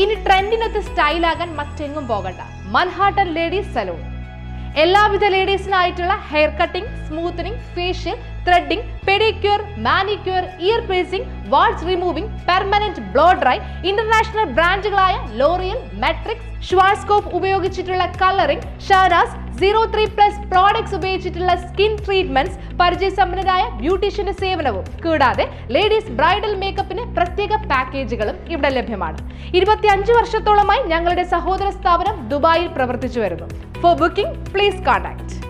ഇനി ട്രെൻഡിനൊത്ത് സ്റ്റൈലാകാൻ മറ്റെങ്ങും പോകണ്ട. Manhattan ladies salon. എല്ലാവിധ ലേഡീസിനായിട്ടുള്ള hair cutting smoothening facial threading pedicure manicure ear piercing warts removing permanent blow dry international ബ്രാൻഡുകളായ L'Oreal Matrix Schwarzkopf ഉപയോഗിച്ചിട്ടുള്ള colouring Shahnaz zero three plus products ഉപയോഗിച്ചിട്ടുള്ള skin treatments പരിചയസമ്പന്നരായ ബ്യൂട്ടീഷ്യന്റെ സേവനവും. കൂടാതെ ലേഡീസ് ബ്രൈഡൽ മേക്കപ്പിന് പ്രത്യേക പാക്കേജുകളും ഇവിടെ ലഭ്യമാണ്. ഇരുപത്തിയഞ്ച് വർഷത്തോളമായി ഞങ്ങളുടെ സഹോദര സ്ഥാപനം ദുബായിൽ പ്രവർത്തിച്ചു വരുന്നു. ഫോർ ബുക്കിംഗ് പ്ലീസ് കോൺടാക്ട്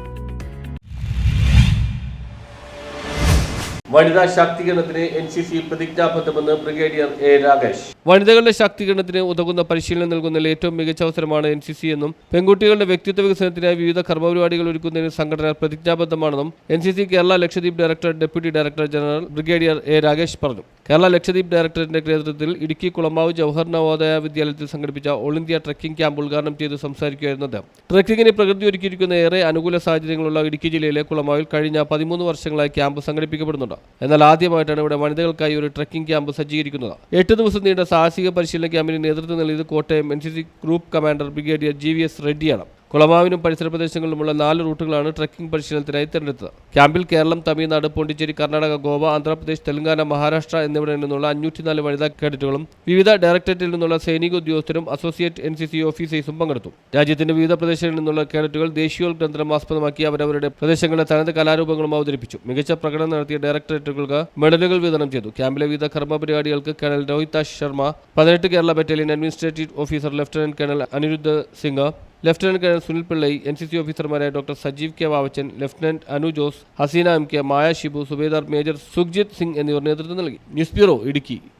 വനിതാ ശാക്തീകരണത്തിന് എൻ സി സി പ്രതിജ്ഞാബദ്ധമെന്ന് ബ്രിഗേഡിയർ എ രാകേഷ്. വനിതകളുടെ ശാക്തീകരണത്തിന് ഉതകുന്ന പരിശീലനം നൽകുന്നതിൽ ഏറ്റവും മികച്ച അവസരമാണ് എൻ സി സി എന്നും പെൺകുട്ടികളുടെ വ്യക്തിത്വ വികസനത്തിനായി വിവിധ കർമ്മപരിപാടികൾ ഒരുക്കുന്നതിന് സംഘടന പ്രതിജ്ഞാബദ്ധമാണെന്നും N C C Kerala Lakshadweep director deputy director general brigadier A Rakesh പറഞ്ഞു. കേരള ലക്ഷദ്വീപ് ഡയറക്ടറിന്റെ നേതൃത്വത്തിൽ ഇടുക്കി കുളമാവ് ജവഹർ നവോദയ വിദ്യാലയത്തിൽ സംഘടിപ്പിച്ച ഓൾ ഇന്ത്യ ട്രക്കിംഗ് ക്യാമ്പ് ഉദ്ഘാടനം ചെയ്ത് സംസാരിക്കുകയായിരുന്നു ട്രക്കിങ്ങിന് പ്രകൃതി ഒരുക്കിയിരിക്കുന്ന ഏറെ അനുകൂല സാഹചര്യങ്ങളുള്ള ഇടുക്കി ജില്ലയിലെ കുളമാവിൽ കഴിഞ്ഞ പതിമൂന്ന് വർഷങ്ങളായി ക്യാമ്പ് സംഘടിപ്പിക്കപ്പെടുന്നുണ്ട്. എന്നാൽ ആദ്യമായിട്ടാണ് ഇവിടെ വനിതകൾക്കായി ഒരു ട്രക്കിംഗ് ക്യാമ്പ് സജ്ജീകരിക്കുന്നത്. എട്ട് ദിവസം നീണ്ട സാഹസിക പരിശീലന ക്യാമ്പിന് നേതൃത്വം നൽകിയത് Kottayam N C C group commander brigadier G V S റെഡ്ഡിയാണ് കുളമാവിനും പരിസര പ്രദേശങ്ങളിലുമുള്ള നാല് റൂട്ടുകളാണ് ട്രക്കിംഗ് പരിശീലനത്തിനായി തിരഞ്ഞെടുത്തത്. ക്യാമ്പിൽ കേരളം തമിഴ്നാട് പോണ്ടിച്ചേരി കർണാടക ഗോവ ആന്ധ്രാപ്രദേശ് തെലങ്കാന മഹാരാഷ്ട്ര എന്നിവിടെ നിന്നുള്ള അഞ്ഞൂറ്റിനാല് വനിതാ കേഡറ്റുകളും വിവിധ ഡയറക്ടറേറ്റിൽ നിന്നുള്ള സൈനിക ഉദ്യോഗസ്ഥരും അസോസിയേറ്റ് എൻ സി സി ഓഫീസേഴ്സും പങ്കെടുത്തു. രാജ്യത്തിന്റെ വിവിധ പ്രദേശങ്ങളിൽ നിന്നുള്ള കേഡറ്റുകൾ ദേശീയോദ്ഗ്രന്ഥനം ആസ്പദമാക്കി അവരവരുടെ പ്രദേശങ്ങളിലെ തനത് കലാരൂപങ്ങളും അവതരിപ്പിച്ചു. മികച്ച പ്രകടനം നടത്തിയ ഡയറക്ടറേറ്റുകൾക്ക് മെഡലുകൾ വിതരണം ചെയ്തു. ക്യാമ്പിലെ വിവിധ കർമ്മ പരിപാടികൾക്ക് കേണൽ രോഹിതാഷ് ശർമ്മ പതിനെട്ട് Kerala battalion administrative officer lieutenant colonel Aniruddha Singh lieutenant colonel Sunil Pillai N C C ഓഫീസർമാരായ doctor Sajeev K Vavachan lieutenant Anu Jose Haseena M K Maya Shibu subedar major Sukhjit Singh എന്നിവർ നേതൃത്വം നൽകി. News bureau Idukki.